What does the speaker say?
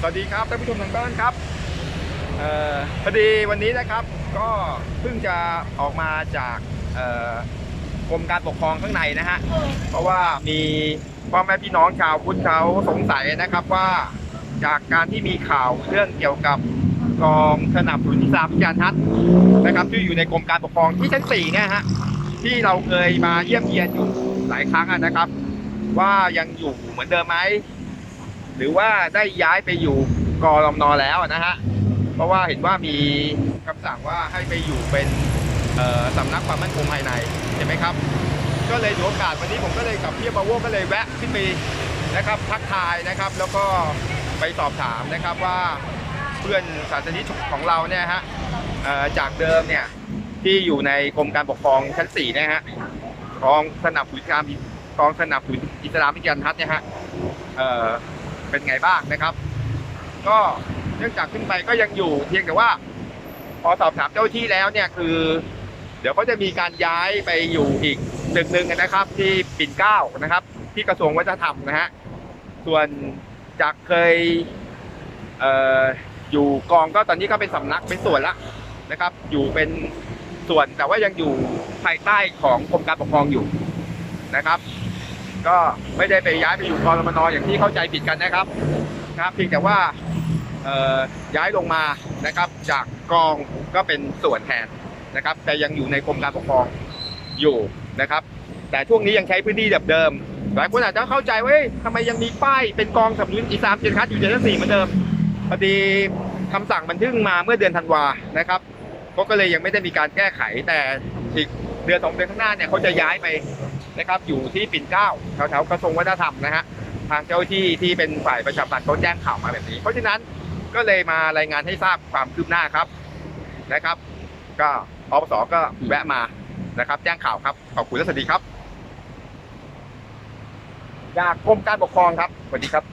สวัสดีครับท่านผู้ชมทางบ้านครับออพอดีวันนี้นะครับก็เพิ่งจะออกมาจากกรมการปกครองข้างในนะฮะเพราะว่ามีพ่อแม่พี่น้องชาวพุทธเขาสงสัยนะครับว่าจากการที่มีข่าวเรื่องเกี่ยวกับกองสนับสนุนอิสามวิจารทัศน์นะครับที่อยู่ในกรมการปกครองที่ชั้นสี่เนี่ยฮะที่เราเคยมาเยี่ยมเยียนอยู่หลายครั้งนะครับ ว่ายังอยู่เหมือนเดิมไหม หรือว่าได้ย้ายไปอยู่กรมนแล้วนะฮะเพราะว่าเห็นว่ามีคำสั่งว่าให้ไปอยู่เป็นสำนักความมั่นคงภายในเห็นไหมครับ ก็เลยถือโอกาสวันนี้ผมก็เลยกับพี่บาโวก็เลยแวะขึ้นไปนะครับทักทายนะครับ แล้วก็ไปสอบถามนะครับว่าเพื่อนศาสนิกของเราเนี่ยฮะจากเดิมเนี่ยที่อยู่ในกรมการปกครองชั้นสี่นี่ยฮะกองสนับสนุนอิสลามกองสนับสนุนอิสลามวิทยาทัศน์เนี่ยฮะ เป็นไงบ้างนะครับ ก็เนื่องจากขึ้นไปก็ยังอยู่เพียงแต่ว่า พอสอบถามเจ้าที่แล้วเนี่ยคือ เดี๋ยวเขาจะมีการย้ายไปอยู่อีกตึกหนึ่งนะครับ ที่ปิ่นเก้านะครับ ที่กระทรวงวัฒนธรรมนะฮะส่วนจากเคยเอ่ออยู่กองก็ตอนนี้ก็เป็นสำนักเป็นส่วนละนะครับ อยู่เป็นส่วนแต่ว่ายังอยู่ภายใต้ของกรมการปกครองอยู่นะครับ ก็ไม่ได้ไปย้ายไปอยู่กรมนอย่างที่เข้าใจผิดกันนะครับนะครับเพียงแต่ว่าย้ายลงมานะครับ จากกองก็เป็นส่วนแทนนะครับ แต่ยังอยู่ในกรมการปกครองอยู่นะครับ แต่ช่วงนี้ยังใช้พื้นที่แบบเดิมหลายคนอาจจะเข้าใจว่าทำไมยังมีป้ายเป็นกองสำนักอิสามเจนคัสอยู่เจนสี่เหมือนเดิมพอดีคำสั่งมันเพิ่งมาเมื่อเดือนธันวานะครับก็เลยยังไม่ได้มีการแก้ไขแต่อีกเดือนสองเดือนข้างหน้าเนี่ยเขาจะย้ายไป นะครับ อยู่ที่ปิ่นเกล้าแถวๆกระทรวงวัฒนธรรมนะฮะทางเจ้าหน้าที่ที่เป็นฝ่ายประชาสัมพันธ์เขาแจ้งข่าวมาแบบนี้ เพราะฉะนั้นก็เลยมารายงานให้ทราบความคืบหน้าครับนะครับ ก็อปสก็แวะมานะครับ แจ้งข่าวครับขอบคุณและสวัสดีครับจากกรมการปกครองครับสวัสดีครับ